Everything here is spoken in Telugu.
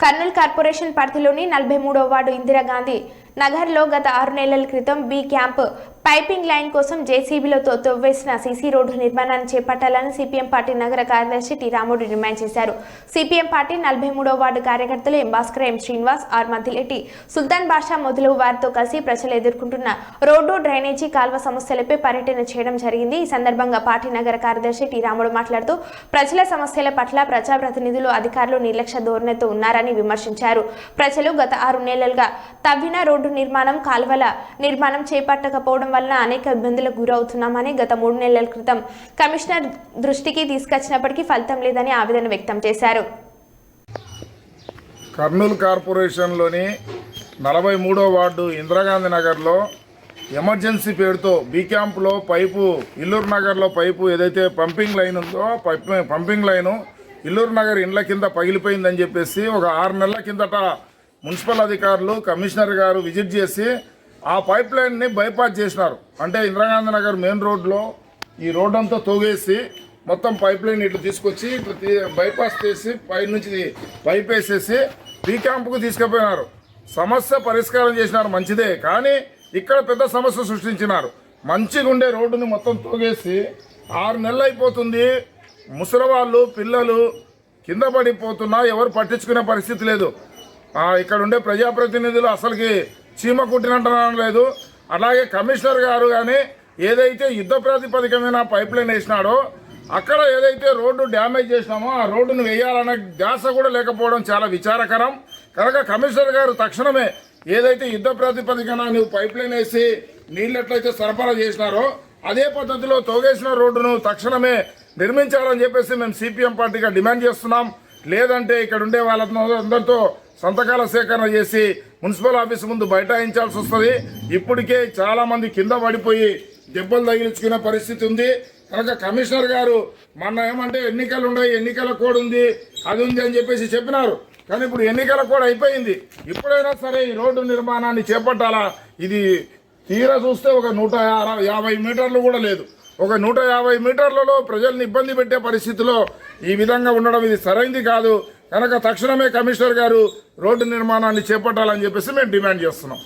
కర్నూలు కార్పొరేషన్ పరిధిలోని నలభై మూడో వార్డు ఇందిరాగాంధీ నగర్లో గత ఆరు నెలల క్రితం బి క్యాంప్ పైపింగ్ లైన్ కోసం జేసీబీలతో తొవ్వేసిన సీసీ రోడ్డు నిర్మాణాన్ని చేపట్టాలని సిపిఎం పార్టీ నగర కార్యదర్శి టి రాముడు డిమాండ్ చేశారు. సిపిఎం పార్టీ నలభై మూడో వార్డు కార్యకర్తలు M Bhaskar M Srinivas R Madhyaletti Sultan Basha మొదలు వారితో కలిసి ప్రజలు ఎదుర్కొంటున్న రోడ్డు డ్రైనేజీ కాల్వ సమస్యలపై పర్యటన చేయడం జరిగింది. ఈ సందర్భంగా పార్టీ నగర కార్యదర్శి టి రాముడు మాట్లాడుతూ ప్రజల సమస్యల పట్ల ప్రజాప్రతినిధులు అధికారులు నిర్లక్ష్య ధోరణితో ఉన్నారని విమర్శించారు. ప్రజలు గత ఆరు నెలలుగా తవ్విన రోడ్డు నిర్మాణం కాల్వల నిర్మాణం చేపట్టకపోవడం వలన అనేక ఇబ్బందులకు గురవుతున్నామని గత మూడు నెలల క్రితం కమిషనర్ దృష్టికి తీసుకొచ్చినప్పటికీ ఫలితం లేదని ఆవేదన వ్యక్తం చేశారు. కర్నూలు కార్పొరేషన్లోని నలభై మూడో వార్డు ఇందిరాగాంధీ నగర్లో ఎమర్జెన్సీ పేరుతో బీ క్యాంప్లో పైపు ఇల్లూరు నగర్లో పైపు ఏదైతే పంపింగ్ లైన్ ఉందో pipe pumping line Illuru Nagar ఇండ్ల కింద పగిలిపోయిందని చెప్పేసి ఒక ఆరు నెలల కిందట మున్సిపల్ అధికారులు కమిషనర్ గారు విజిట్ చేసి ఆ పైప్ లైన్ని బైపాస్ చేసినారు. అంటే ఇందిరాగాంధీ నగర్ మెయిన్ రోడ్లో ఈ రోడ్ అంతా తోగేసి మొత్తం పైప్ లైన్ ఇట్లా తీసుకొచ్చి ఇట్లా బైపాస్ చేసి పై నుంచి పైప్ వేసేసి పీ క్యాంప్కు తీసుకుపోయినారు. సమస్య పరిష్కారం చేసినారు మంచిదే కానీ ఇక్కడ పెద్ద సమస్య సృష్టించినారు. మంచిగా ఉండే రోడ్డుని మొత్తం తోగేసి ఆరు నెలలు అయిపోతుంది. ముసలవాళ్ళు పిల్లలు కింద పడిపోతున్నా ఎవరు పట్టించుకునే పరిస్థితి లేదు. ఇక్కడ ఉండే ప్రజాప్రతినిధులు అసలుకి చీమ కుట్టినట్టు లేదు. అలాగే కమిషనర్ గారు కానీ ఏదైతే యుద్ధ ప్రాతిపదికమైన పైప్ లైన్ వేసినాడో అక్కడ ఏదైతే రోడ్డు డ్యామేజ్ చేసినామో ఆ రోడ్డును వేయాలనే ధ్యాస కూడా లేకపోవడం చాలా విచారకరం. కనుక కమిషనర్ గారు తక్షణమే ఏదైతే యుద్ధ ప్రాతిపదికన నువ్వు పైప్ లైన్ వేసి నీళ్ళు ఎట్లయితే సరఫరా చేసినారో అదే పద్ధతిలో తోగేసిన రోడ్డును తక్షణమే నిర్మించాలని చెప్పేసి మేము సిపిఎం పార్టీగా డిమాండ్ చేస్తున్నాం. లేదంటే ఇక్కడ ఉండే వాళ్ళతో అందరితో సంతకాల సేకరణ చేసి మున్సిపల్ ఆఫీస్ ముందు బైఠాయించాల్సి వస్తుంది. ఇప్పటికే చాలా మంది కింద పడిపోయి దెబ్బలు తగిలించుకునే పరిస్థితి ఉంది. కనుక కమిషనర్ గారు మొన్న ఏమంటే ఎన్నికలు ఉన్నాయి ఎన్నికల కోడ్ ఉంది అది ఉంది అని చెప్పేసి చెప్పినారు. కానీ ఇప్పుడు ఎన్నికల కోడ్ అయిపోయింది. ఇప్పుడైనా సరే ఈ రోడ్డు నిర్మాణాన్ని చేపట్టాలా? ఇది తీరా చూస్తే ఒక నూట యాభై మీటర్లు కూడా లేదు. ఒక నూట యాభై మీటర్లలో ప్రజల్ని ఇబ్బంది పెట్టే పరిస్థితిలో ఈ విధంగా ఉండడం ఇది సరైంది కాదు. కనుక తక్షణమే కమిషనర్ గారు రోడ్డు నిర్మాణాన్ని చేపట్టాలని చెప్పేసి మేము డిమాండ్ చేస్తున్నాం.